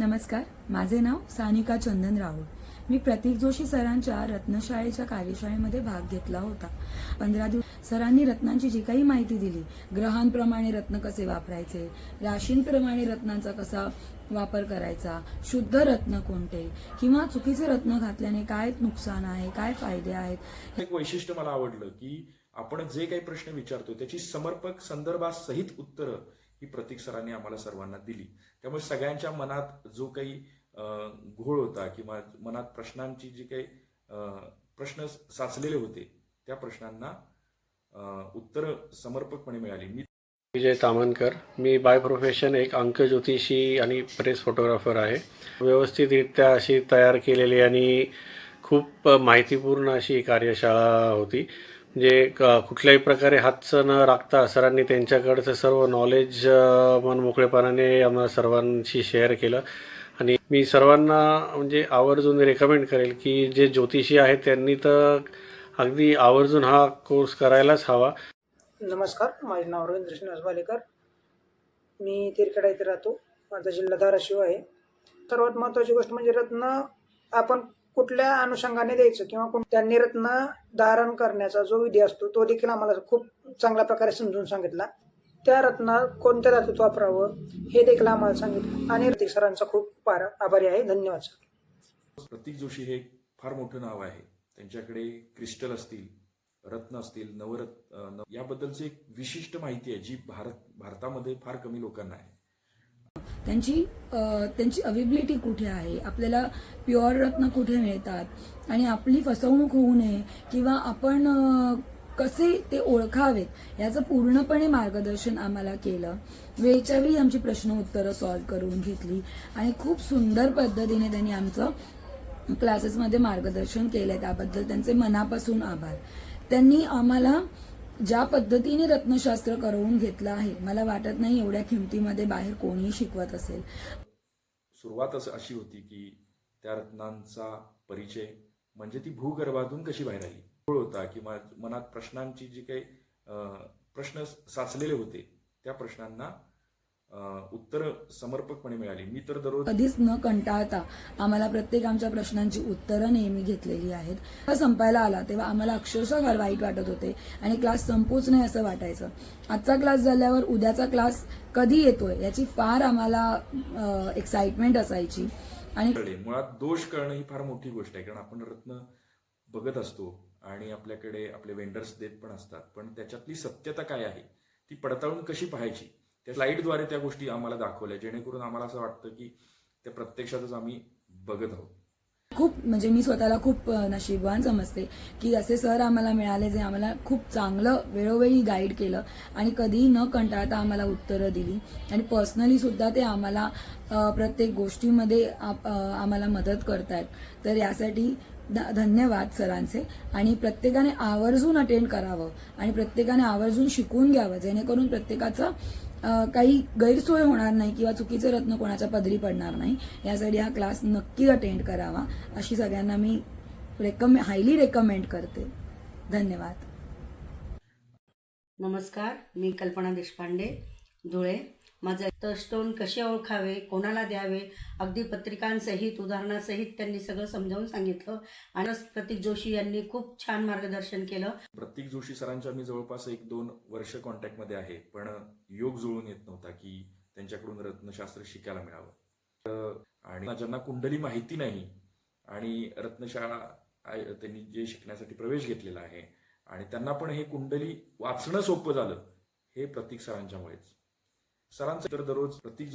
नमस्कार माझे नाव सानिका चंदन राहुल मी प्रतीक जोशी सरांच्या रत्नशाळेच्या कार्यशाळेमध्ये भाग घेतला होता. पंधरा दिवस सरांनी रत्नांची जी काही माहिती दिली ग्रहांप्रमाणे रत्न कसे वापरायचे राशींप्रमाणे रत्नांचा कसा वापर करायचा शुद्ध रत्न कोणते किंवा चुकीचे रत्न घातल्याने काय नुकसान आहे काय फायदे आहेत एक वैशिष्ट्य मला आवडलं की आपण जे काही प्रश्न विचारतो त्याची समर्पक संदर्भासहित उत्तरं ही प्रतीक सरांनी आम्हाला सर्वांना दिली. त्यामुळे सगळ्यांच्या मनात जो काही घोळ होता किंवा मनात प्रश्नांची जी काही प्रश्न साचलेले होते त्या प्रश्नांना उत्तर समर्पकपणे मिळाली. मी विजय तामनकर. मी बाय प्रोफेशन एक अंक ज्योतिषी आणि प्रेस फोटोग्राफर आहे. व्यवस्थितरित्या अशी तयार केलेली आणि खूप माहितीपूर्ण अशी कार्यशाळा होती. जे क- कुठल्याही प्रकारे हातचं न राखता सरांनी त्यांच्याकडचं सर्व नॉलेज मन मोकळेपणाने आम्हाला सर्वांशी शेअर केलं. आणि मी सर्वांना म्हणजे आवर्जून रेकमेंड करेल की जे ज्योतिषी आहेत त्यांनी तर अगदी आवर्जून हा कोर्स करायलाच हवा. नमस्कार माझे नाव रवींद्र श्रीनिवास बालेकर. मी तिरखेडा इथे राहतो. माझा जिल्हा धाराशिव आहे. सर्वात महत्त्वाची गोष्ट म्हणजे रत्न आपण कुठल्या अनुषंगाने द्यायचं किंवा कोण त्यांनी रत्न धारण करण्याचा जो विधी असतो तो देखील आम्हाला खूप चांगल्या प्रकारे समजून सांगितला. त्या रत्नात कोणत्या धातूत वापरावं हे देखील आम्हाला सांगितलं. आणि ऋतिक सरांचा खूप फार आभारी आहे. धन्यवाद सर. प्रतीक जोशी हे एक फार मोठं नाव आहे. त्यांच्याकडे क्रिस्टल असतील रत्न असतील नवरत्न याबद्दलची एक विशिष्ट माहिती आहे जी भारत भारतामध्ये फार कमी लोकांना आहे. त्यांची त्यांची अवेबिलिटी कुठे आहे? आपल्याला प्युअर रत्न कुठे मिळतात? आणि आपली फसवणूक होऊ नये किंवा आपण कसे ते ओळखावेत याचं पूर्णपणे मार्गदर्शन आम्हाला केलं. वेळच्या वेळी आमची प्रश्न उत्तरं सॉल्व्ह करून घेतली आणि खूप सुंदर पद्धतीने त्यांनी आमचं क्लासेसमध्ये मार्गदर्शन केलंय. त्याबद्दल त्यांचे मनापासून आभार. त्यांनी आम्हाला ज्या पद्धतीने रत्नशास्त्र करवून घेतलं आहे मला वाटत नाही एवढ्या किमतीमध्ये बाहेर कोणीही शिकवत असेल. सुरुवात अशी होती की त्या रत्नांचा परिचय म्हणजे ती भूगर्भातून कशी बाहेर आली? होता किंवा मनात प्रश्नांची जी काही प्रश्न साचलेले होते त्या प्रश्नांना उत्तरं समर्पकपणे मिळाली. मी तर दररोज कधीच न कंटाळता आम्हाला प्रत्येक आमच्या प्रश्नांची उत्तरं नेहमी घेतलेली आहेत. हा संपायला आला तेव्हा आम्हाला अक्षरशः फार वाईट वाटत होते आणि क्लास संपूच नाही असं वाटायचं. आजचा क्लास झाल्यावर उद्याचा क्लास कधी येतोय याची फार आम्हाला एक्साइटमेंट असायची. आणि मुळात दोष कळणं ही फार मोठी गोष्ट आहे कारण आपण रत्न बघत असतो आणि आपल्याकडे आपले वेंडर्स देत पण असतात. पण त्याच्यातली सत्यता काय आहे? ती पडताळून कशी पाहायची? त्या स्लाईडद्वारे त्या गोष्टी आम्हाला दाखवल्या जेणेकरून आम्हाला असं वाटतं की त्या प्रत्यक्षातच आम्ही बघत आहोत. खूप म्हणजे मी स्वतःला खूप नशीबवान समजते की असे सर आम्हाला मिळाले जे आम्हाला खूप चांगलं वेळोवेळी गाईड केलं आणि कधीही न कंटाळता आम्हाला उत्तरं दिली. आणि पर्सनली सुद्धा ते आम्हाला प्रत्येक गोष्टीमध्ये आम्हाला मदत करतायत. तर यासाठी धन्यवाद सरांचे. आणि प्रत्येकाने आवर्जून अटेंड करावं आणि प्रत्येकाने आवर्जून शिकून घ्यावं जेणेकरून प्रत्येकाचं काही गैरसोय होणार नाही किंवा चुकीचे रत्न कोणाच्या पदरी पडणार नाही. यासाठी हा क्लास नक्की अटेंड करावा. अशी सगळ्यांना मी रेकमे हायली रेकमेंड करते. धन्यवाद. नमस्कार मी कल्पना देशपांडे धुळे. माझं टचस्टोन कसे ओळखावे कोणाला द्यावे अगदी पत्रिकांसहित उदाहरणासहित त्यांनी सगळं समजावून सांगितलं. आणि प्रतीक जोशी यांनी खूप छान मार्गदर्शन केलं. प्रत्येक जोशी सरांच्या मी जवळपास एक दोन वर्ष कॉन्टॅक्टमध्ये आहे पण योग जुळून येत नव्हता की त्यांच्याकडून रत्नशास्त्र शिकायला मिळावं. तर- आणि ज्यांना कुंडली माहिती नाही आणि रत्नशाळा त्यांनी जे शिकण्यासाठी प्रवेश घेतलेला आहे आणि त्यांना पण हे कुंडली वाचणं सोपं झालं हे प्रतीक सरांच्यामुळेच. सरांचं तर दररोज प्रत्येक